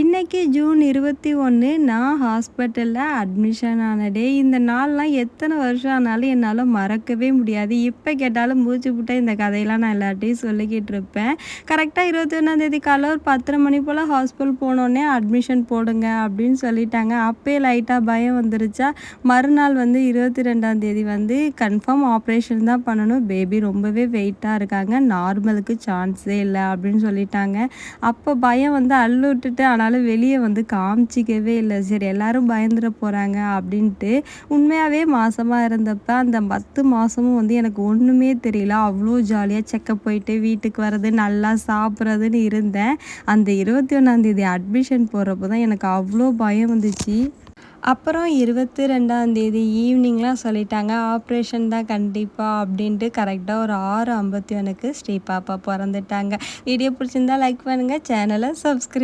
இன்றைக்கி ஜூன் இருபத்தி ஒன்று நான் ஹாஸ்பிட்டலில் அட்மிஷன் ஆன டே இந்த நாள்லாம் எத்தனை வருஷம் ஆனாலும் என்னால் மறக்கவே முடியாது. இப்போ கேட்டாலும் மூச்சு விட்டால் இந்த கதையெல்லாம் நான் எல்லார்ட்டையும் சொல்லிக்கிட்டு இருப்பேன். கரெக்டாக இருபத்தி ஒன்றாந்தேதி காலை ஒரு பத்தரை மணி போல் ஹாஸ்பிட்டல் போனோடனே அட்மிஷன் போடுங்க அப்படின்னு சொல்லிட்டாங்க. அப்போயே லைட்டாக பயம் வந்துருச்சா? மறுநாள் வந்து இருபத்தி ரெண்டாந்தேதி வந்து கன்ஃபார்ம் ஆப்ரேஷன் தான் பண்ணணும். பேபி ரொம்பவே வெயிட்டாக இருக்காங்க. நார்மலுக்கு சான்ஸே இல்லை அப்படின்னு சொல்லிட்டாங்க. அப்போ பயம் வந்து அள்ளு விட்டுட்டு ஆனால் ஆனாலும் வெளியே வந்து காமிச்சிக்கவே இல்லை. சரி எல்லாரும் பயந்துட போகிறாங்க அப்படின்ட்டு உண்மையாகவே மாதமாக இருந்தப்ப அந்த பத்து மாதமும் வந்து எனக்கு ஒன்றுமே தெரியல. அவ்வளோ ஜாலியாக செக்கப் போயிட்டு வீட்டுக்கு வர்றது நல்லா சாப்பிட்றதுன்னு இருந்தேன். அந்த இருபத்தி ஒன்றாந்தேதி அட்மிஷன் போடுறப்போ தான் எனக்கு அவ்வளோ பயம் வந்துச்சு. அப்புறம் இருபத்தி ரெண்டாந்தேதி ஈவினிங்லாம் சொல்லிட்டாங்க ஆப்ரேஷன் தான் கண்டிப்பாக அப்படின்ட்டு கரெக்டாக ஒரு ஆறு ஐம்பத்தி ஒன்றுக்கு ஸ்ரீ பாப்பா பிறந்துட்டாங்க. வீடியோ பிடிச்சிருந்தா லைக் பண்ணுங்கள் சேனலை சப்ஸ்கிரைப்